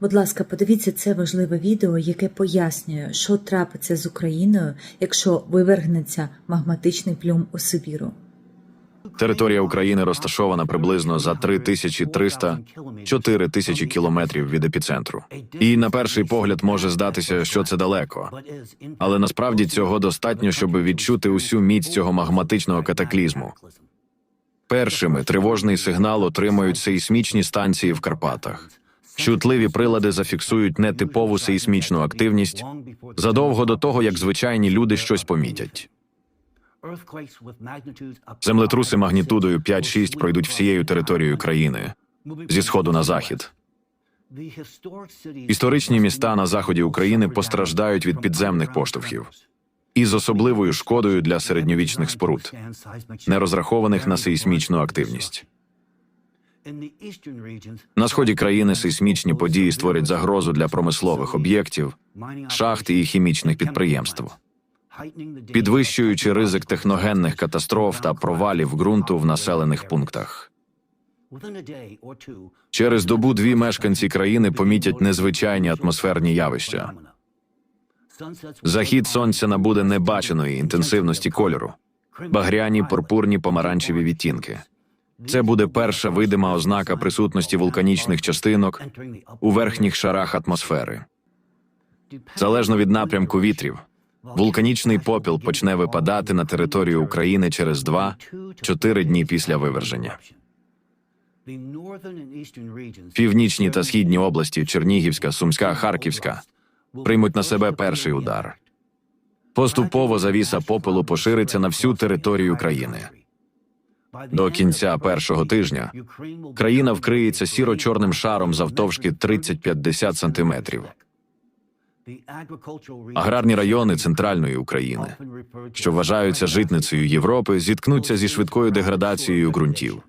Будь ласка, подивіться це важливе відео, яке пояснює, що трапиться з Україною, якщо вивергнеться магматичний плюм у Сибіру. Територія України розташована приблизно за 3300-4 тисячі кілометрів від епіцентру. І на перший погляд може здатися, що це далеко. Але насправді цього достатньо, щоб відчути усю міць цього магматичного катаклізму. Першими тривожний сигнал отримують сейсмічні станції в Карпатах. Чутливі прилади зафіксують нетипову сейсмічну активність задовго до того, як звичайні люди щось помітять. Землетруси магнітудою 5-6 пройдуть всією територією країни зі сходу на захід. Історичні міста на заході України постраждають від підземних поштовхів і з особливою шкодою для середньовічних споруд, не розрахованих на сейсмічну активність. На сході країни сейсмічні події створять загрозу для промислових об'єктів, шахт і хімічних підприємств, підвищуючи ризик техногенних катастроф та провалів ґрунту в населених пунктах. Через добу-дві мешканці країни помітять незвичайні атмосферні явища. Захід сонця набуде небаченої інтенсивності кольору, багряні, пурпурні, помаранчеві відтінки. Це буде перша видима ознака присутності вулканічних частинок у верхніх шарах атмосфери. Залежно від напрямку вітрів, вулканічний попіл почне випадати на територію України через 2-4 дні після виверження. Північні та східні області Чернігівська, Сумська, Харківська приймуть на себе перший удар. Поступово завіса попелу пошириться на всю територію країни. До кінця першого тижня країна вкриється сіро-чорним шаром завтовшки 30-50 сантиметрів. Аграрні райони центральної України, що вважаються житницею Європи, зіткнуться зі швидкою деградацією ґрунтів.